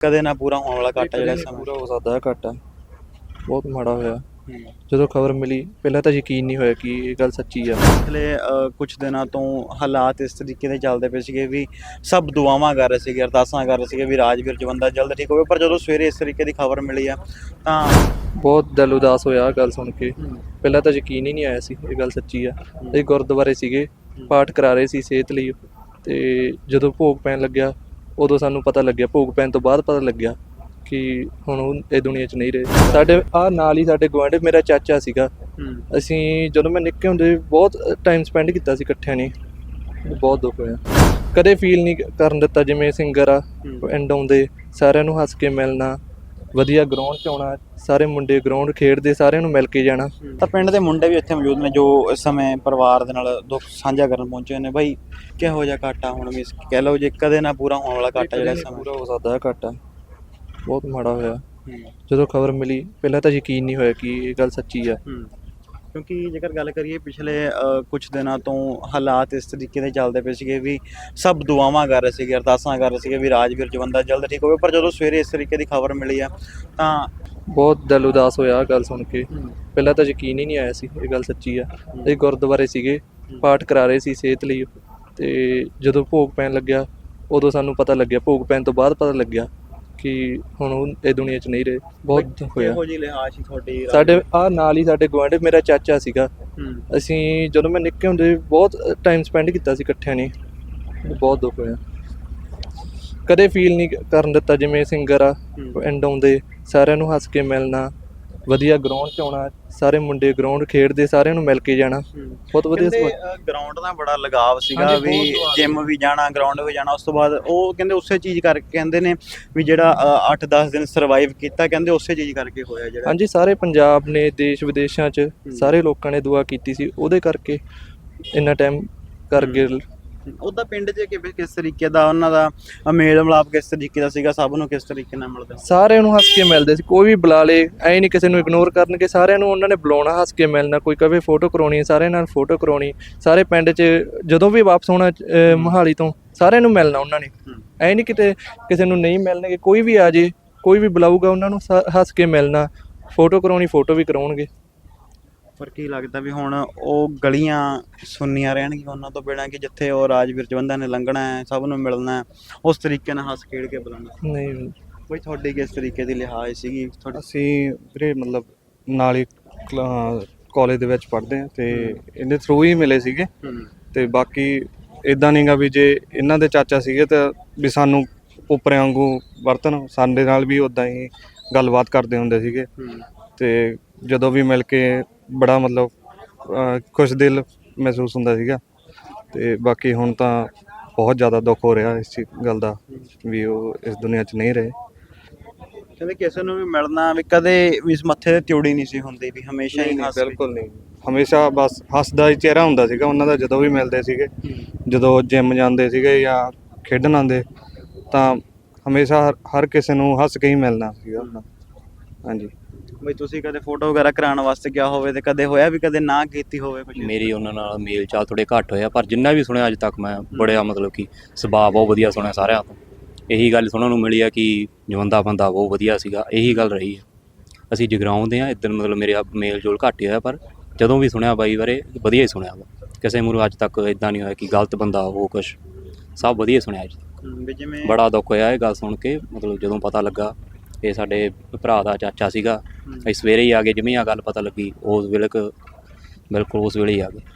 ਕਦੇ ਨਾ ਪੂਰਾ ਹੋਣ ਵਾਲਾ ਘਾਟਾ ਜਿਹੜਾ ਸਮਾਂ ਪੂਰਾ ਹੋ ਸਕਦਾ ਹੈ ਘਾਟਾ। ਬਹੁਤ ਮਾੜਾ ਹੋਇਆ। ਜਦੋਂ ਖਬਰ ਮਿਲੀ ਪਹਿਲਾਂ ਤਾਂ ਯਕੀਨ ਨਹੀਂ ਹੋਇਆ ਕਿ ਇਹ ਗੱਲ ਸੱਚੀ ਆ। ਪਿਛਲੇ ਕੁਝ ਦਿਨਾਂ ਤੋਂ ਹਾਲਾਤ ਇਸ ਤਰੀਕੇ ਦੇ ਚੱਲਦੇ ਪਏ ਸੀਗੇ ਵੀ ਸਭ ਦੁਆਵਾਂ ਕਰ ਰਹੇ ਸੀਗੇ ਅਰਦਾਸਾਂ ਕਰ ਰਹੇ ਸੀਗੇ ਵੀ ਰਾਜਵੀਰ ਜਵੰਦਾ ਜਲਦ ਠੀਕ ਹੋਵੇ ਪਰ ਜਦੋਂ ਸਵੇਰੇ ਇਸ ਤਰੀਕੇ ਦੀ ਖਬਰ ਮਿਲੀ ਆ ਤਾਂ ਬਹੁਤ ਦਿਲ ਉਦਾਸ ਹੋਇਆ ਗੱਲ ਸੁਣ ਕੇ। ਪਹਿਲਾਂ ਤਾਂ ਯਕੀਨ ਹੀ ਨਹੀਂ ਆਇਆ ਸੀ ਇਹ ਗੱਲ ਸੱਚੀ ਆ। ਇਹ ਗੁਰਦੁਆਰੇ ਸੀਗੇ ਪਾਠ ਕਰਾ ਰਹੇ ਸੀ ਸਿਹਤ ਲਈ। ਤੇ ਜਦੋਂ ਭੋਗ ਪੈਣ ਲੱਗਿਆ ਉਦੋਂ ਸਾਨੂੰ ਪਤਾ ਲੱਗਿਆ ਭੋਗ ਪੈਣ ਤੋਂ ਬਾਅਦ ਪਤਾ ਲੱਗਿਆ ਕਿ ਹੁਣ ਉਹ ਇਹ ਦੁਨੀਆ 'ਚ ਨਹੀਂ ਰਹੇ। ਸਾਡੇ ਆ ਨਾਲ ਹੀ ਸਾਡੇ ਗੁਆਂਢ ਮੇਰਾ ਚਾਚਾ ਸੀਗਾ। ਅਸੀਂ ਜਦੋਂ ਮੈਂ ਨਿੱਕੇ ਹੁੰਦੇ ਬਹੁਤ ਟਾਈਮ ਸਪੈਂਡ ਕੀਤਾ ਸੀ ਇਕੱਠਿਆਂ ਨੇ। ਬਹੁਤ ਦੁੱਖ ਹੋਇਆ। ਕਦੇ ਫੀਲ ਨਹੀਂ ਕਰਨ ਦਿੱਤਾ ਜਿਵੇਂ ਸਿੰਗਰ ਆ ਐਂਡ ਆਉਂਦੇ ਸਾਰਿਆਂ ਨੂੰ ਹੱਸ ਕੇ ਮਿਲਣਾ। ਵਧੀਆ ਗਰਾਊਂਡ 'ਚ ਆਉਣਾ ਸਾਰੇ ਮੁੰਡੇ ਗਰਾਊਂਡ ਖੇਡਦੇ ਸਾਰਿਆਂ ਨੂੰ ਮਿਲ ਕੇ ਜਾਣਾ। ਤਾਂ ਪਿੰਡ ਦੇ ਮੁੰਡੇ ਵੀ ਇੱਥੇ ਮੌਜੂਦ ਨੇ ਜੋ ਇਸ ਸਮੇਂ ਪਰਿਵਾਰ ਦੇ ਨਾਲ ਦੁੱਖ ਸਾਂਝਾ ਕਰਨ ਪਹੁੰਚੇ ਨੇ। ਬਾਈ ਕਿਹੋ ਜਿਹਾ ਘਾਟਾ ਹੁਣ ਵੀ ਕਹਿ ਲਓ ਜੇ ਕਦੇ ਨਾ ਪੂਰਾ ਹੋਣ ਵਾਲਾ ਘਾਟਾ ਜਿਹੜਾ ਸਮਾਂ। ਪੂਰਾ ਹੋ ਸਕਦਾ ਹੈ ਘਾਟਾ। ਬਹੁਤ ਮਾੜਾ ਹੋਇਆ। ਜਦੋਂ ਖਬਰ ਮਿਲੀ ਪਹਿਲਾਂ ਤਾਂ ਯਕੀਨ ਨਹੀਂ ਹੋਇਆ ਕਿ ਇਹ ਗੱਲ ਸੱਚੀ ਆ। ਕਿਉਂਕਿ ਜੇਕਰ ਗੱਲ ਕਰੀਏ ਪਿਛਲੇ ਕੁਝ ਦਿਨਾਂ ਤੋਂ ਹਾਲਾਤ ਇਸ ਤਰੀਕੇ ਦੇ ਚੱਲਦੇ ਪਏ ਸੀਗੇ ਵੀ ਸਭ ਦੁਆਵਾਂ ਕਰ ਰਹੇ ਸੀਗੇ ਅਰਦਾਸਾਂ ਕਰ ਰਹੇ ਸੀਗੇ ਵੀ ਰਾਜਵੀਰ ਜਵੰਦਾ ਜਲਦ ਠੀਕ ਹੋਵੇ ਪਰ ਜਦੋਂ ਸਵੇਰੇ ਇਸ ਤਰੀਕੇ ਦੀ ਖਬਰ ਮਿਲੀ ਆ ਤਾਂ ਬਹੁਤ ਦਿਲ ਉਦਾਸ ਹੋਇਆ ਗੱਲ ਸੁਣ ਕੇ। ਪਹਿਲਾਂ ਤਾਂ ਯਕੀਨ ਹੀ ਨਹੀਂ ਆਇਆ ਸੀ ਇਹ ਗੱਲ ਸੱਚੀ ਆ। ਇਹ ਗੁਰਦੁਆਰੇ ਸੀਗੇ ਪਾਠ ਕਰਾ ਰਹੇ ਸੀ ਸਿਹਤ ਲਈ। ਤੇ ਜਦੋਂ ਭੋਗ ਪੈਣ ਲੱਗਿਆ ਉਦੋਂ ਸਾਨੂੰ ਪਤਾ ਲੱਗਿਆ ਭੋਗ ਪੈਣ ਤੋਂ ਬਾਅਦ ਪਤਾ ਲੱਗਿਆ ਕਿ ਹੁਣ ਉਹ ਇਹ ਦੁਨੀਆ 'ਚ ਨਹੀਂ ਰਹੇ। ਬਹੁਤ ਦੁੱਖ ਹੋਇਆ। ਕਿਹੋ ਜਿਹੀ ਲਿਹਾਜ਼ ਸੀ ਤੁਹਾਡੀ ਸਾਡੇ ਆ ਨਾਲ ਹੀ ਸਾਡੇ ਗੁਆਂਢ ਮੇਰਾ ਚਾਚਾ ਸੀਗਾ। ਅਸੀਂ ਜਦੋਂ ਮੈਂ ਨਿੱਕੇ ਹੁੰਦੇ ਬਹੁਤ ਟਾਈਮ ਸਪੈਂਡ ਕੀਤਾ ਸੀ ਇਕੱਠਿਆਂ ਨੇ। ਬਹੁਤ ਦੁੱਖ ਹੋਇਆ। ਕਦੇ ਫੀਲ ਨਹੀਂ ਕਰਨ ਦਿੱਤਾ ਜਿਵੇਂ ਸਿੰਗਰ ਆ ਐਂਡ ਆਉਂਦੇ ਸਾਰਿਆਂ ਨੂੰ ਹੱਸ ਕੇ ਮਿਲਣਾ। ਵਧੀਆ ਗਰਾਊਂਡ 'ਚ ਆਉਣਾ ਸਾਰੇ ਮੁੰਡੇ ਗਰਾਊਂਡ ਖੇਡਦੇ ਸਾਰਿਆਂ ਨੂੰ ਮਿਲ ਕੇ ਜਾਣਾ। ਬਹੁਤ ਵਧੀਆ ਕਹਿੰਦੇ ਸਮਾਂ ਗਰਾਊਂਡ ਦਾ ਬੜਾ ਲਗਾਵ ਸੀਗਾ ਹਾਂਜੀ, ਵੀ ਬਹੁਤ ਜਿਮ ਵੀ ਜਾਣਾ ਗਰਾਊਂਡ ਵੀ ਜਾਣਾ ਉਸ ਤੋਂ ਬਾਅਦ ਉਹ ਕਹਿੰਦੇ ਉਸੇ ਚੀਜ਼ ਕਰਕੇ ਕਹਿੰਦੇ ਨੇ ਵੀ ਜਿਹੜਾ 8-10 ਦਿਨ ਸਰਵਾਈਵ ਕੀਤਾ ਕਹਿੰਦੇ ਉਸੇ ਚੀਜ਼ ਕਰਕੇ ਹੋਇਆ ਜਿਹੜਾ। ਹਾਂਜੀ ਸਾਰੇ ਪੰਜਾਬ ਨੇ ਦੇਸ਼ ਵਿਦੇਸ਼ਾਂ 'ਚ ਸਾਰੇ ਲੋਕਾਂ ਨੇ ਦੁਆ ਕੀਤੀ ਸੀ ਉਹਦੇ ਕਰਕੇ ਇੰਨਾ ਟਾਈਮ ਕਰ ਗਏ ਉਹਦਾ ਪਿੰਡ 'ਚ ਕਿਵੇਂ ਕਿਸ ਤਰੀਕੇ ਦਾ ਉਹਨਾਂ ਦਾ ਅ, ਮੇਲ ਮਿਲਾਪ ਕਿਸ ਤਰੀਕੇ ਦਾ ਸੀਗਾ ਸਭ ਨੂੰ ਕਿਸ ਤਰੀਕੇ ਨਾਲ ਮਿਲਦਾ? ਸਾਰਿਆਂ ਨੂੰ ਹੱਸ ਕੇ ਮਿਲਦੇ ਸੀ ਕੋਈ ਵੀ ਬੁਲਾ ਲੇ ਐ ਨਹੀਂ ਕਿਸੇ ਨੂੰ ਇਗਨੋਰ ਕਰਨਗੇ ਸਾਰਿਆਂ ਨੂੰ ਉਹਨਾਂ ਨੇ ਬੁਲਾਉਣਾ ਹੱਸ ਕੇ ਮਿਲਣਾ ਕੋਈ ਕਵੇ ਫੋਟੋ ਕਰਾਉਣੀ ਸਾਰਿਆਂ ਨਾਲ ਫੋਟੋ ਕਰਾਉਣੀ ਸਾਰੇ ਪਿੰਡ 'ਚ ਜਦੋਂ ਵੀ ਵਾਪਸ ਆਉਣਾ ਅਹ, ਮੋਹਾਲੀ ਤੋਂ ਸਾਰਿਆਂ ਨੂੰ ਮਿਲਣਾ ਉਹਨਾਂ ਨੇ। ਐ ਨਹੀਂ ਕਿਤੇ ਕਿਸੇ ਨੂੰ ਨਹੀਂ ਮਿਲਣਗੇ ਕੋਈ ਵੀ ਆ ਜੇ ਕੋਈ ਵੀ ਬੁਲਾਊਗਾ ਉਹਨਾਂ ਨੂੰ ਸਾ- ਹੱਸ ਕੇ ਮਿਲਣਾ ਫੋਟੋ ਕਰਾਉਣੀ ਫੋਟੋ ਵੀ ਕਰਾਉਣਗੇ। ਪਰ ਕੀ ਲੱਗਦਾ ਵੀ ਹੁਣ ਉਹ ਗਲੀਆਂ ਸੁੰਨੀਆਂ ਰਹਿਣਗੀਆਂ ਉਹਨਾਂ ਤੋਂ ਬਿਨਾਂ ਕਿ ਜਿੱਥੇ ਉਹ ਰਾਜਵੀਰ ਜਵੰਦਾ ਨੇ ਲੰਘਣਾ ਹੈ ਸਭ ਨੂੰ ਮਿਲਣਾ ਹੈ ਉਸ ਤਰੀਕੇ ਨਾਲ ਹੱਸ ਖੇਡ ਕੇ ਬੁਲਾਉਣਾ ਨਹੀਂ ਕੋਈ ਤੁਹਾਡੀ ਕਿਸ ਤਰੀਕੇ ਦੀ ਲਿਹਾਜ਼ ਸੀਗੀ? ਤੁਹਾਡੀ ਅਸੀਂ ਵੀਰੇ ਮਤਲਬ ਨਾਲ ਹੀ ਕਾਲਜ ਦੇ ਵਿੱਚ ਪੜ੍ਹਦੇ ਆ ਤੇ ਇਹਦੇ ਥਰੂ ਹੀ ਮਿਲੇ ਸੀਗੇ। ਤੇ ਬਾਕੀ ਇਦਾਂ ਨਹੀਂਗਾ ਵੀ ਜੇ ਇਹਨਾਂ ਦੇ ਚਾਚਾ ਸੀਗੇ ਤਾਂ ਵੀ ਸਾਨੂੰ ਉੱਪਰ ਵਾਂਗੂ ਵਰਤਨ ਸਾਡੇ ਨਾਲ ਵੀ ਉਦਾਂ ਹੀ ਗੱਲਬਾਤ ਕਰਦੇ ਹੁੰਦੇ ਸੀਗੇ। ਤੇ ਜਦੋਂ ਵੀ ਮਿਲ ਕੇ ਬੜਾ ਮਤਲਬ ਅਹ, ਖੁਸ਼ ਦਿਲ ਮਹਿਸੂਸ ਹੁੰਦਾ ਸੀਗਾ। ਤੇ ਬਾਕੀ ਹੁਣ ਤਾਂ ਬਹੁਤ ਜ਼ਿਆਦਾ ਦੁੱਖ ਹੋ ਰਿਹਾ ਇਸ ਚੀਜ਼ ਗੱਲ ਦਾ ਵੀ ਉਹ ਇਸ ਦੁਨੀਆ 'ਚ ਨਹੀਂ ਰਹੇ। ਕਹਿੰਦੇ ਕਿਸੇ ਨੂੰ ਵੀ ਮਿਲਣਾ ਵੀ ਕਦੇ ਵੀ ਇਸ ਮੱਥੇ ਤੇ ਤਿਉੜੀ ਨਹੀਂ ਸੀ ਹੁੰਦੀ ਵੀ ਹਮੇਸ਼ਾ ਹੀ ਹੱਸ ਬਿਲਕੁਲ ਨਹੀਂ। ਹਮੇਸ਼ਾ ਬਸ ਹੱਸਦਾ ਹੀ ਚਿਹਰਾ ਹੁੰਦਾ ਸੀਗਾ ਉਹਨਾਂ ਦਾ ਜਦੋਂ ਵੀ ਮਿਲਦੇ ਸੀਗੇ ਜਦੋਂ ਜਿਮ ਜਾਂਦੇ ਸੀਗੇ ਜਾਂ ਖੇਡਣ ਆਉਂਦੇ ਤਾਂ ਹਮੇਸ਼ਾ ਹਰ- ਹਰ ਕਿਸੇ ਨੂੰ ਹੱਸ ਕੇ ਹੀ ਮਿਲਣਾ ਸੀਗਾ। ਉਹਨਾਂ ਹਾਂਜੀ। ਬਈ ਤੁਸੀਂ ਕਦੇ ਫੋਟੋ ਵਗੈਰਾ ਕਰਾਉਣ ਵਾਸਤੇ ਗਿਆ ਹੋਵੇ ਤੇ ਕਦੇ ਹੋਇਆ ਵੀ ਕਦੇ ਨਾ ਕੀਤੀ ਹੋਵੇ ਕੁਝ ਮੇਰੀ ਉਹਨਾਂ ਨਾਲ ਮੇਲ ਚਾਲ ਥੋੜੇ ਘੱਟ ਹੋਇਆ ਪਰ ਜਿੰਨਾ ਵੀ ਸੁਣਿਆ ਅੱਜ ਤੱਕ ਮੈਂ ਬੜਿਆ ਮਤਲਬ ਕਿ ਸੁਭਾਅ ਬਹੁਤ ਵਧੀਆ ਸੁਣਿਆ ਸਾਰਿਆਂ ਤੋਂ। ਇਹੀ ਗੱਲ ਸੁਣਨ ਨੂੰ ਮਿਲੀ ਆ ਕਿ ਜਵੰਦਾ ਬੰਦਾ ਬਹੁਤ ਵਧੀਆ ਸੀਗਾ ਇਹੀ ਗੱਲ ਰਹੀ ਹੈ ਅਸੀਂ ਜਗਰਾਉਂ ਦੇ ਆ ਇੱਧਰ ਮਤਲਬ ਮੇਰੇ ਮੇਲ ਜੋਲ ਘੱਟ ਹੋਇਆ ਪਰ ਜਦੋਂ ਵੀ ਸੁਣਿਆ ਬਾਈ ਬਾਰੇ ਵਧੀਆ ਹੀ ਸੁਣਿਆ ਕਿਸੇ ਮੂਰੇ ਅੱਜ ਤੱਕ ਇਦਾਂ ਨਹੀਂ ਹੋਇਆ ਕਿ ਗਲਤ ਬੰਦਾ ਉਹ ਕੁਛ। ਸਭ ਵਧੀਆ ਸੁਣਿਆ ਅੱਜ ਤੱਕ। ਹਮ, ਵੀ ਜਿਵੇਂ ਬੜਾ ਦੁੱਖ ਹੋਇਆ ਇਹ ਗੱਲ ਸੁਣ ਕੇ ਮਤਲਬ ਜਦੋਂ ਪਤਾ ਲੱਗਾ ਇਹ ਸਾਡੇ ਭਰਾ ਦਾ ਚਾਚਾ ਸੀਗਾ। ਅਸੀਂ ਸਵੇਰੇ ਹੀ ਆ ਗਏ ਜਿਵੇਂ ਆ ਗੱਲ ਪਤਾ ਲੱਗੀ ਉਸ ਵੇਲੇ ਕੁ- ਬਿਲਕੁਲ ਉਸ ਵੇਲੇ ਹੀ ਆ ਗਏ।